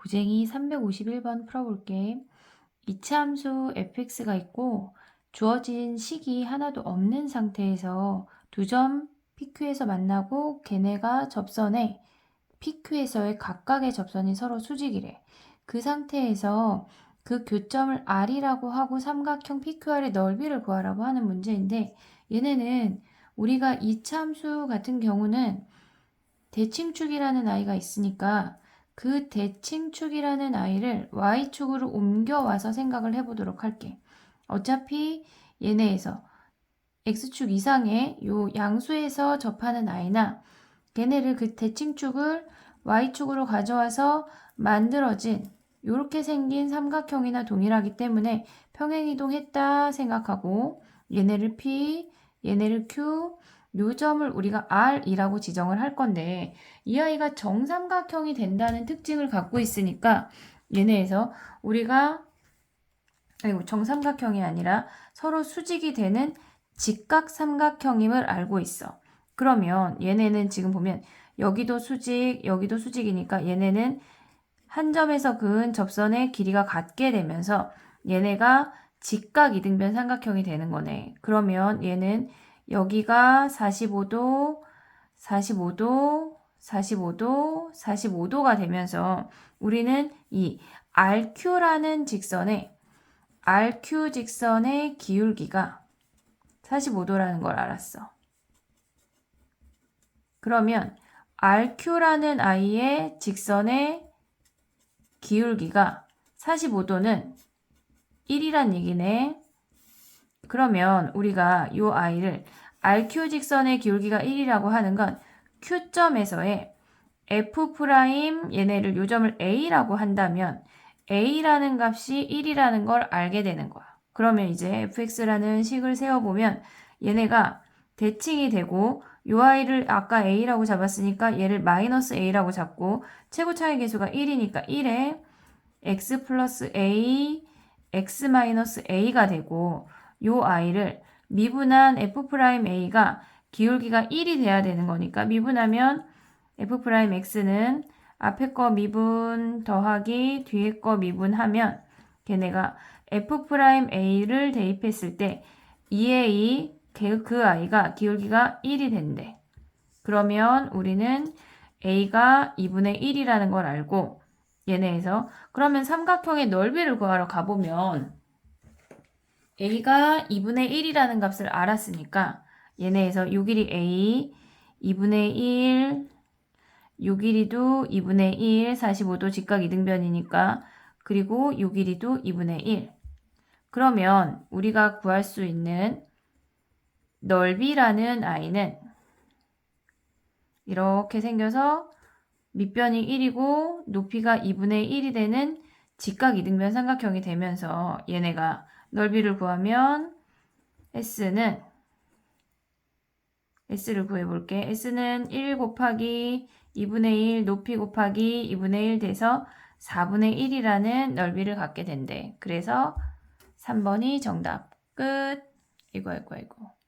고쟁이 351번 풀어볼게. 이차 함수 fx가 있고 주어진 식이 하나도 없는 상태에서 두 점 PQ에서 만나고 걔네가 접선에 PQ에서의 각각의 접선이 서로 수직이래. 그 상태에서 그 교점을 R이라고 하고 삼각형 PQR의 넓이를 구하라고 하는 문제인데 얘네는 우리가 이차 함수 같은 경우는 대칭축이라는 아이가 있으니까 그 대칭축이라는 아이를 y축으로 옮겨와서 생각을 해보도록 할게. 어차피 얘네에서 x축 이상의 요 양수에서 접하는 아이나 걔네를 그 대칭축을 y축으로 가져와서 만들어진 이렇게 생긴 삼각형이나 동일하기 때문에 평행이동했다 생각하고 얘네를 p, 얘네를 q, 요 점을 우리가 r이라고 지정을 할 건데 이 아이가 정삼각형이 된다는 특징을 갖고 있으니까 얘네에서 우리가 아이고 정삼각형이 아니라 서로 수직이 되는 직각삼각형임을 알고 있어. 그러면 얘네는 지금 보면 여기도 수직, 여기도 수직이니까 얘네는 한 점에서 그은 접선의 길이가 같게 되면서 얘네가 직각 이등변 삼각형이 되는 거네. 그러면 얘는 여기가 45도, 45도, 45도, 45도가 되면서 우리는 이 RQ라는 직선에 RQ 직선의 기울기가 45도라는 걸 알았어. 그러면 RQ라는 아이의 직선의 기울기가 45도는 1이란 얘기네. 그러면 우리가 이 아이를 RQ 직선의 기울기가 1이라고 하는 건 Q점에서의 F' 얘네를 요 점을 A라고 한다면 A라는 값이 1이라는 걸 알게 되는 거야. 그러면 이제 fx라는 식을 세워보면 얘네가 대칭이 되고 요 아이를 아까 a라고 잡았으니까 얘를 마이너스 a라고 잡고 최고 차이 계수가 1이니까 1에 x 플러스 a, x 마이너스 a가 되고 요 아이를 미분한 f'a가 기울기가 1이 돼야 되는 거니까 미분하면 f'x는 앞에 거 미분 더하기 뒤에 거 미분하면 걔네가 f'a를 대입했을 때 2a 그 아이가 기울기가 1이 된대. 그러면 우리는 a가 2분의 1이라는 걸 알고 얘네에서 그러면 삼각형의 넓이를 구하러 가보면 a가 2분의 1이라는 값을 알았으니까 얘네에서 요 길이 a 2분의 1, 요 길이도 2분의 1, 45도 직각 이등변이니까 그리고 요 길이도 2분의 1. 그러면 우리가 구할 수 있는 넓이라는 아이는 이렇게 생겨서 밑변이 1이고 높이가 2분의 1이 되는 직각 이등변 삼각형이 되면서 얘네가 넓이를 구하면 S는 S를 구해볼게. S는 1 곱하기 2분의 1 높이 곱하기 2분의 1 돼서 4분의 1이라는 넓이를 갖게 된대. 그래서 3번이 정답. 끝. 이거, 이거, 이거.